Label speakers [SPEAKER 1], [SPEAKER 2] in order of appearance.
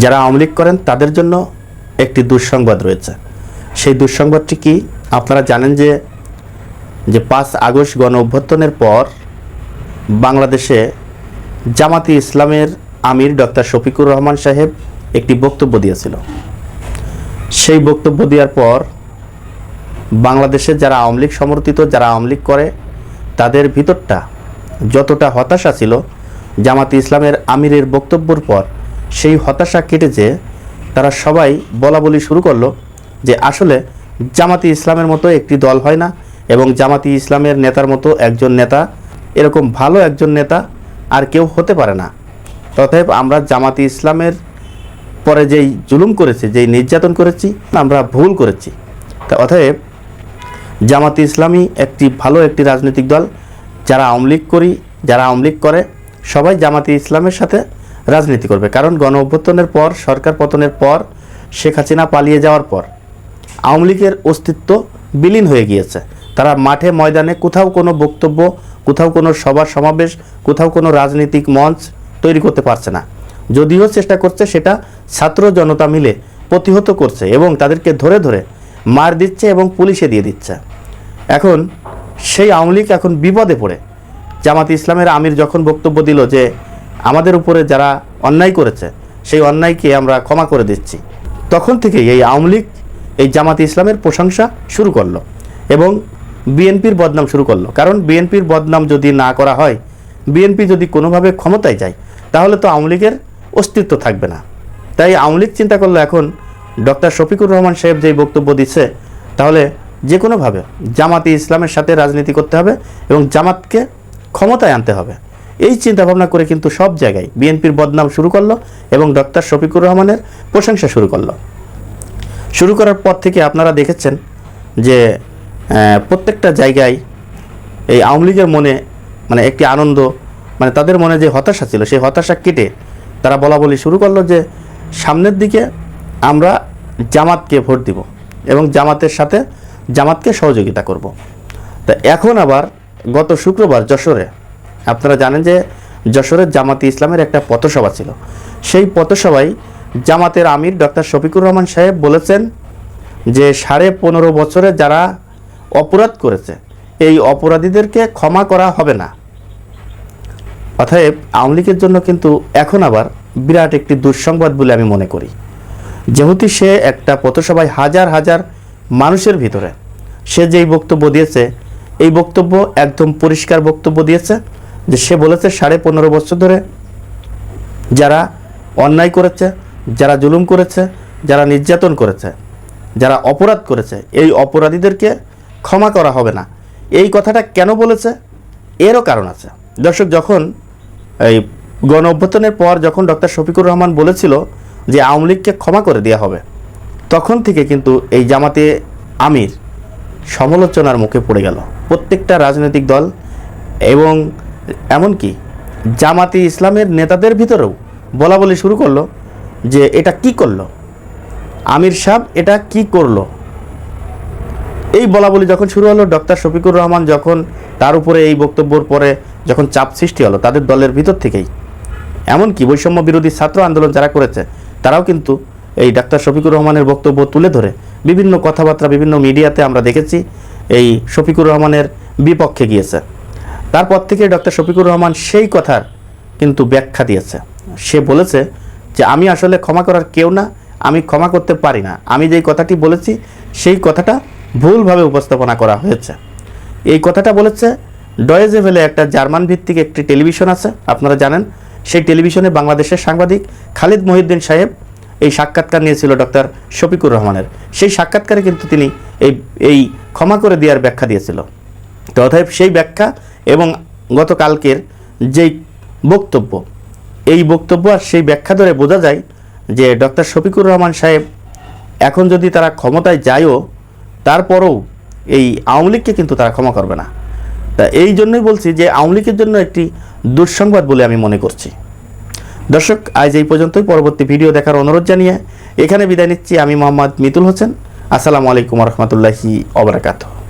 [SPEAKER 1] যারা আওয়ামী লীগ করেন, তাদের জন্য একটি দুঃসংবাদ রয়েছে। সেই দুঃসংবাদটি কি? আপনারা জানেন যে যে পাঁচ আগস্ট গণ অভ্যর্থনের পর বাংলাদেশে জামাতি ইসলামের আমির ডক্টর শফিকুর রহমান সাহেব একটি বক্তব্য দিয়েছিল। সেই বক্তব্য দেওয়ার পর বাংলাদেশে যারা আওয়ামী লীগ সমর্থিত, যারা আওয়ামী লীগ করে, তাদের ভিতরটা যতটা হতাশা ছিল, জামাতি ইসলামের আমিরের বক্তব্যর পর সেই হতাশা কেটেছে তারা সবাই বলা বলি শুরু করল যে আসলে জামাতি ইসলামের মতো একটি দল হয় না এবং জামাতি ইসলামের নেতার মতো একজন নেতা, এরকম ভালো একজন নেতা আর কেউ হতে পারে না। তথাপি আমরা জামাতি ইসলামের পরে যেই জুলুম করেছি, যেই নির্যাতন করেছি, আমরা ভুল করেছি। তা অতএব জামাতি ইসলামী একটি ভালো একটি রাজনৈতিক দল। যারা আওয়ামী লীগ করি, যারা আওয়ামী লীগ করে, সবাই জামাতি ইসলামের সাথে রাজনীতি করবে। কারণ গণ অভ্যুত্থানের পর, সরকার পতনের পর, শেখ হাসিনা পালিয়ে যাওয়ার পর আওয়ামী লীগের অস্তিত্ব বিলীন হয়ে গিয়েছে। তারা মাঠে ময়দানে কোথাও কোনো বক্তব্য, কোথাও কোনো সভা সমাবেশ, কোথাও কোনো রাজনৈতিক মঞ্চ তৈরি করতে পারছে না। যদিও চেষ্টা করছে সেটা ছাত্র জনতা মিলে প্রতিহত করছে এবং তাদেরকে ধরে ধরে মার দিচ্ছে এবং পুলিশে দিয়ে দিচ্ছে। এখন সেই আওয়ামী লীগ এখন বিপদে পড়ে। জামাত ইসলামের আমির যখন বক্তব্য দিল যে আমাদের উপরে যারা অন্যায় করেছে, সেই অন্যায়কে আমরা ক্ষমা করে দিচ্ছি। তখন থেকেই এই আওয়ামী লীগ, এই জামাত ইসলামের প্রশংসা শুরু করল এবং বিএনপির বদনাম শুরু করল। কারণ বিএনপির বদনাম যদি না করা হয়, বিএনপি যদি কোনোভাবে ক্ষমতায় যায়, তাহলে তো আওয়ামী লীগের অস্তিত্ব থাকবে না। তাই আওয়ামী লীগ চিন্তা করল এখন, ডক্টর শফিকুর রহমান সাহেব যেই বক্তব্য দিচ্ছে, তাহলে যে কোনোভাবে জামাতে ইসলামের সাথে রাজনীতি করতে হবে এবং জামাতকে ক্ষমতায় আনতে হবে। এই চিন্তা ভাবনা করে কিন্তু সব জায়গায় বিএনপির বদনাম শুরু করল এবং ডক্টর শফিকুর রহমানের প্রশংসা শুরু করল। শুরু করার পর থেকে আপনারা দেখেছেন যে প্রত্যেকটা জায়গায় এই আওয়ামী লীগের মনে মানে একটি আনন্দ মানে তাদের মনে যে হতাশা ছিল, সেই হতাশা কেটে তারা বলা বলি শুরু করল যে, সামনের দিকে আমরা জামাতকে ভোট দিব এবং জামাতের সাথে জামাতকে সহযোগিতা করব। তা এখন আবার গত শুক্রবার যশোরে আপনারা জানেন যে যশোরের জামাতি ইসলামের একটা পথসভা ছিল। সেই পথসভায় জামাতের আমির ডক্টর শফিকুর রহমান সাহেব বলেছেন যে সাড়ে পনেরো বছরে যারা অপরাধ করেছে, এই অপরাধীদেরকে ক্ষমা করা হবে না। অতএব আওয়ামী লীগের জন্য কিন্তু এখন আবার বিরাট একটি দুঃসংবাদ বলে আমি মনে করি। যেহেতু সে একটা পথসভায় হাজার হাজার মানুষের ভিতরে, সে যেই বক্তব্য দিয়েছে, এই বক্তব্য একদম পরিষ্কার বক্তব্য দিয়েছে। যে সে বলেছে সাড়ে পনেরো বছর ধরে যারা অন্যায় করেছে, যারা জুলুম করেছে, যারা নির্যাতন করেছে, যারা অপরাধ করেছে, এই অপরাধীদেরকে ক্ষমা করা হবে না। এই কথাটা কেন বলেছে? এরও কারণ আছে। দর্শক, যখন এই গণ অভ্যুত্থানের পর যখন ডক্টর শফিকুর রহমান বলেছিল যে আওয়ামী লীগকে ক্ষমা করে দেওয়া হবে, তখন থেকে কিন্তু এই জামাতে আমির সমালোচনার মুখে পড়ে গেল। প্রত্যেকটা রাজনৈতিক দল এবং এমনকি জামাতি ইসলামের নেতাদের ভিতরেও বলা বলি শুরু করল যে এটা কি করল? আমির সাহ এটা কি করল? এই বলা বলি যখন শুরু হলো, ডক্টর শফিকুর রহমান যখন তার উপরে এই বক্তব্যর পরে যখন চাপ সৃষ্টি হলো তাদের দলের ভিতর থেকেই, এমনকি বৈষম্য বিরোধী ছাত্র আন্দোলন যারা করেছে, তারাও কিন্তু এই ডাক্তার শফিকুর রহমানের বক্তব্য তুলে ধরে বিভিন্ন কথাবার্তা বিভিন্ন মিডিয়াতে আমরা দেখেছি, এই শফিকুর রহমানের বিপক্ষে গিয়েছে। তারপর থেকে ডক্টর শফিকুর রহমান সেই কথার কিন্তু ব্যাখ্যা দিয়েছে। সে বলেছে যে, আমি আসলে ক্ষমা করার কেউ না, আমি ক্ষমা করতে পারি না। আমি যেই কথাটি বলেছি, সেই কথাটা ভুলভাবে উপস্থাপনা করা হয়েছে। এই কথাটা বলেছে ডয়েজে ভেলে একটা জার্মান ভিত্তিক একটি টেলিভিশন আছে, আপনারা জানেন। সেই টেলিভিশনে বাংলাদেশের সাংবাদিক খালিদ মহিউদ্দিন সাহেব এই সাক্ষাৎকার নিয়েছিল ডক্টর শফিকুর রহমানের। সেই সাক্ষাৎকারে কিন্তু তিনি এই এই ক্ষমা করে দেওয়ার ব্যাখ্যা দিয়েছিল। তো অতএব সেই ব্যাখ্যা এবং গতকালকের যেই বক্তব্য, এই বক্তব্য আর সেই ব্যাখ্যা ধরে বোঝা যায় যে ডক্টর শফিকুর রহমান সাহেব এখন যদি তারা ক্ষমতায় যায়ও, তারপরেও এই আওয়ামী লীগকে কিন্তু তারা ক্ষমা করবে না। তা এই জন্যই বলছি যে আওয়ামী লীগের জন্য একটি দুঃসংবাদ বলে আমি মনে করছি। দর্শক, আজ এই পর্যন্তই। পরবর্তী ভিডিও দেখার অনুরোধ জানিয়ে এখানে বিদায় নিচ্ছি আমি মোহাম্মদ মিতুল হোসেন। আসসালামু আলাইকুম রহমতুল্লাহি অবরাকাতু